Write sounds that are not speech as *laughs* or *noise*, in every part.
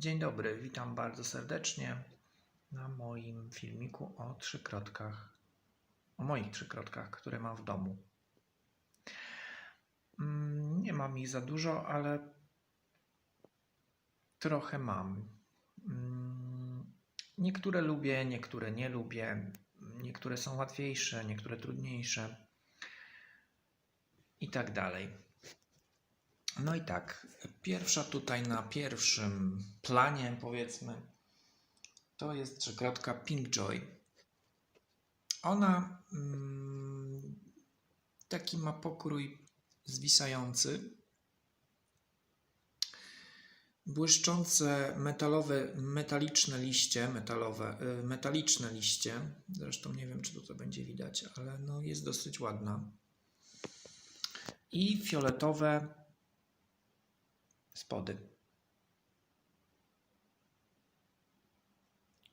Dzień dobry, witam bardzo serdecznie na moim filmiku o trzykrotkach, o moich trzykrotkach, które mam w domu. Mm, Nie mam ich za dużo, ale trochę mam. Mm, Niektóre lubię, niektóre nie lubię. Niektóre są łatwiejsze, niektóre trudniejsze i tak dalej. No i tak, pierwsza tutaj na pierwszym planie, powiedzmy, to jest trzykrotka Pinkjoy. Ona mm, taki ma pokrój zwisający, błyszczące metalowe, metaliczne liście, metalowe, y, metaliczne liście. Zresztą nie wiem, czy tutaj będzie widać, ale no jest dosyć ładna. I fioletowe spody.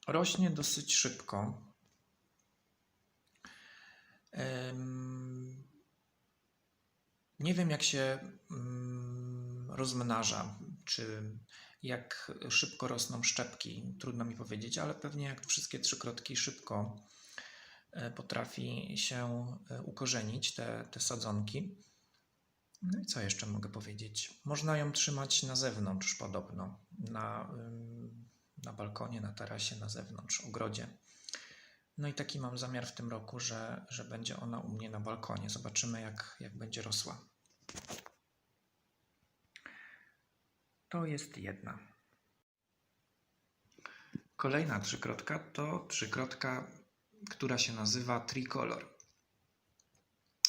Rośnie dosyć szybko. Nie wiem, jak się mm, rozmnaża, czy jak szybko rosną szczepki. Trudno mi powiedzieć, ale pewnie jak wszystkie trzykrotki szybko e, potrafi się e, ukorzenić te, te sadzonki. No i co jeszcze mogę powiedzieć? Można ją trzymać na zewnątrz podobno, na, na balkonie, na tarasie, na zewnątrz, ogrodzie. No i taki mam zamiar w tym roku, że, że będzie ona u mnie na balkonie. Zobaczymy, jak, jak będzie rosła. To jest jedna. Kolejna trzykrotka to trzykrotka, która się nazywa tricolor.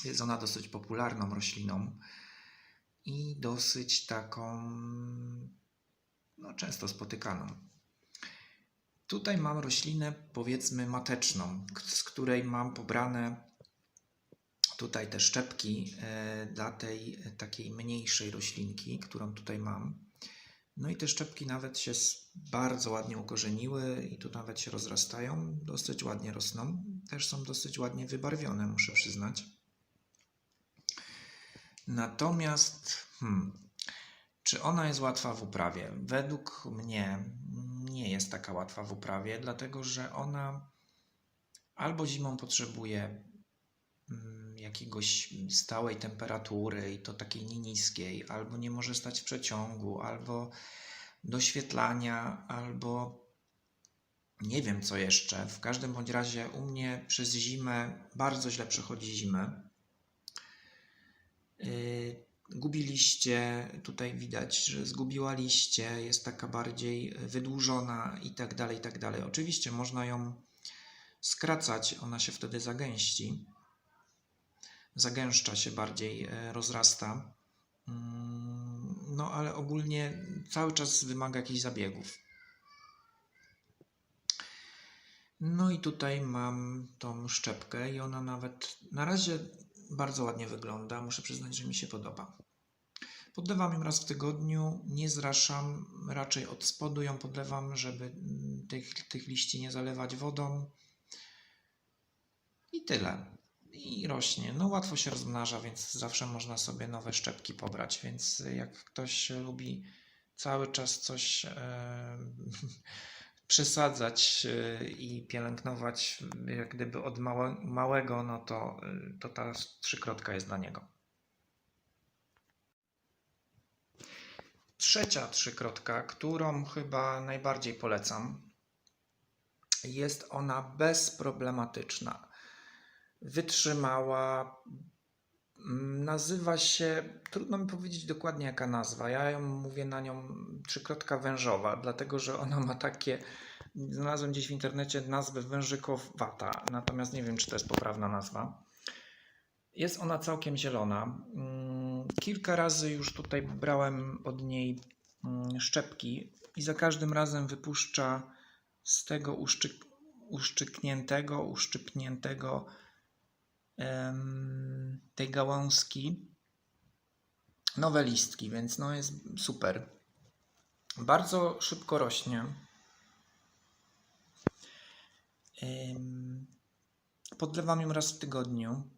Jest ona dosyć popularną rośliną i dosyć taką no, często spotykaną. Tutaj mam roślinę, powiedzmy, mateczną, z której mam pobrane tutaj te szczepki e, dla tej takiej mniejszej roślinki, którą tutaj mam. No i te szczepki nawet się bardzo ładnie ukorzeniły i tu nawet się rozrastają, dosyć ładnie rosną. Też są dosyć ładnie wybarwione, muszę przyznać. Natomiast, hmm, czy ona jest łatwa w uprawie? Według mnie nie jest taka łatwa w uprawie, dlatego że ona albo zimą potrzebuje mm, jakiegoś stałej temperatury i to takiej nie niskiej, albo nie może stać w przeciągu, albo doświetlania, albo nie wiem co jeszcze. W każdym bądź razie u mnie przez zimę bardzo źle przechodzi zimę. Yy, gubi liście, tutaj widać, że zgubiła liście, jest taka bardziej wydłużona i tak dalej, i tak dalej. Oczywiście można ją skracać, ona się wtedy zagęści, zagęszcza się bardziej, e, rozrasta. Mm, No ale ogólnie cały czas wymaga jakichś zabiegów. No i tutaj mam tą szczepkę i ona nawet na razie bardzo ładnie wygląda. Muszę przyznać, że mi się podoba. Podlewam ją raz w tygodniu, nie zraszam, raczej od spodu ją podlewam, żeby mm, tych, tych liści nie zalewać wodą. I tyle. I rośnie. No łatwo się rozmnaża, więc zawsze można sobie nowe szczepki pobrać. Więc jak ktoś lubi cały czas coś e, *laughs* przesadzać e, i pielęgnować jak gdyby od małe, małego, no to, e, to ta trzykrotka jest dla niego. Trzecia trzykrotka, którą chyba najbardziej polecam, jest ona bezproblematyczna. Wytrzymała. Mm, Nazywa się, trudno mi powiedzieć dokładnie jaka nazwa. Ja ją mówię na nią trzykrotka wężowa, dlatego że ona ma takie, znalazłem gdzieś w internecie nazwę wężykowata, natomiast nie wiem, czy to jest poprawna nazwa. Jest ona całkiem zielona. Mm, Kilka razy już tutaj brałem od niej mm, szczepki i za każdym razem wypuszcza z tego uszczyk, uszczykniętego, uszczypniętego tej gałązki nowe listki, więc no jest super. Bardzo szybko rośnie. Podlewam ją raz w tygodniu.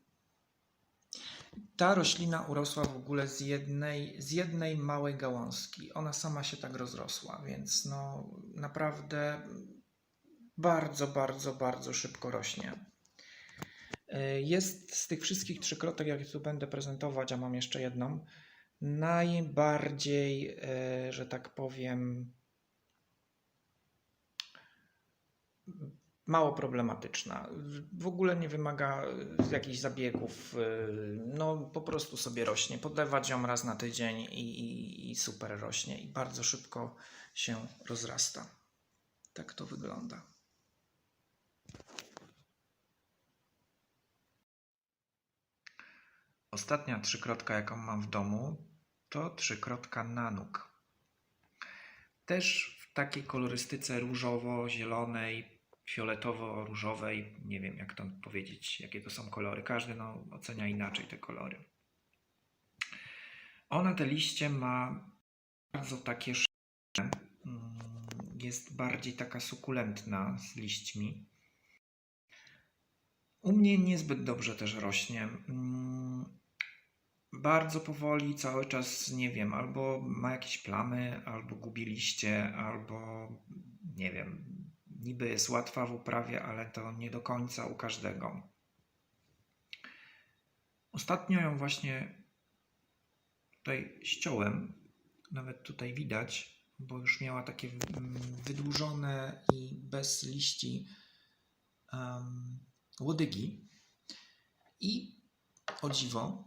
Ta roślina urosła w ogóle z jednej, z jednej małej gałązki. Ona sama się tak rozrosła, więc no naprawdę bardzo, bardzo, bardzo szybko rośnie. Jest z tych wszystkich trzykrotek, jakie tu będę prezentować, a mam jeszcze jedną, najbardziej, y, że tak powiem, mało problematyczna. W ogóle nie wymaga y, jakichś zabiegów. y, No, po prostu sobie rośnie. Podlewać ją raz na tydzień i, i, i super rośnie. I bardzo szybko się rozrasta. Tak to wygląda. Ostatnia trzykrotka, jaką mam w domu, to trzykrotka Nanuk. Też w takiej kolorystyce różowo-zielonej, fioletowo-różowej. Nie wiem, jak to powiedzieć, jakie to są kolory. Każdy no, ocenia inaczej te kolory. Ona te liście ma bardzo takie szare. Mm, Jest bardziej taka sukulentna z liśćmi. U mnie niezbyt dobrze też rośnie. Bardzo powoli, cały czas, nie wiem, albo ma jakieś plamy, albo gubi liście, albo nie wiem, niby jest łatwa w uprawie, ale to nie do końca u każdego. Ostatnio ją właśnie tutaj ściąłem, nawet tutaj widać, bo już miała takie mm, wydłużone i bez liści um, łodygi. I o dziwo,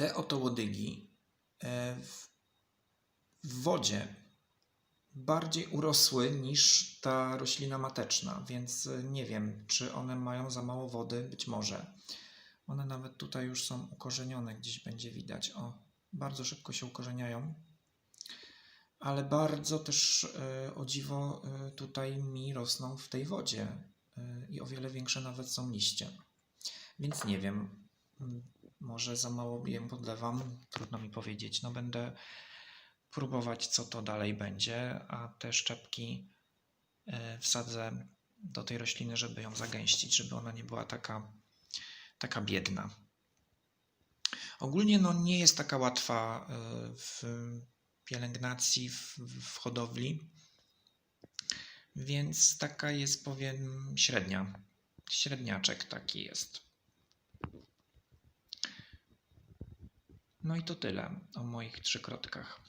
te oto łodygi e, w, wodzie bardziej urosły niż ta roślina mateczna, więc e, nie wiem, czy one mają za mało wody, być może. One nawet tutaj już są ukorzenione, gdzieś będzie widać. O, bardzo szybko się ukorzeniają, ale bardzo też e, o dziwo tutaj mi rosną w tej wodzie i o wiele większe nawet są liście. Więc nie wiem, może za mało jem podlewam, trudno mi powiedzieć. No będę próbować, co to dalej będzie, a te szczepki e, wsadzę do tej rośliny, żeby ją zagęścić, żeby ona nie była taka, taka biedna. Ogólnie no, nie jest taka łatwa e, w pielęgnacji, w, w hodowli, więc taka jest, powiem, średnia. Średniaczek taki jest. No i to tyle o moich trzykrotkach.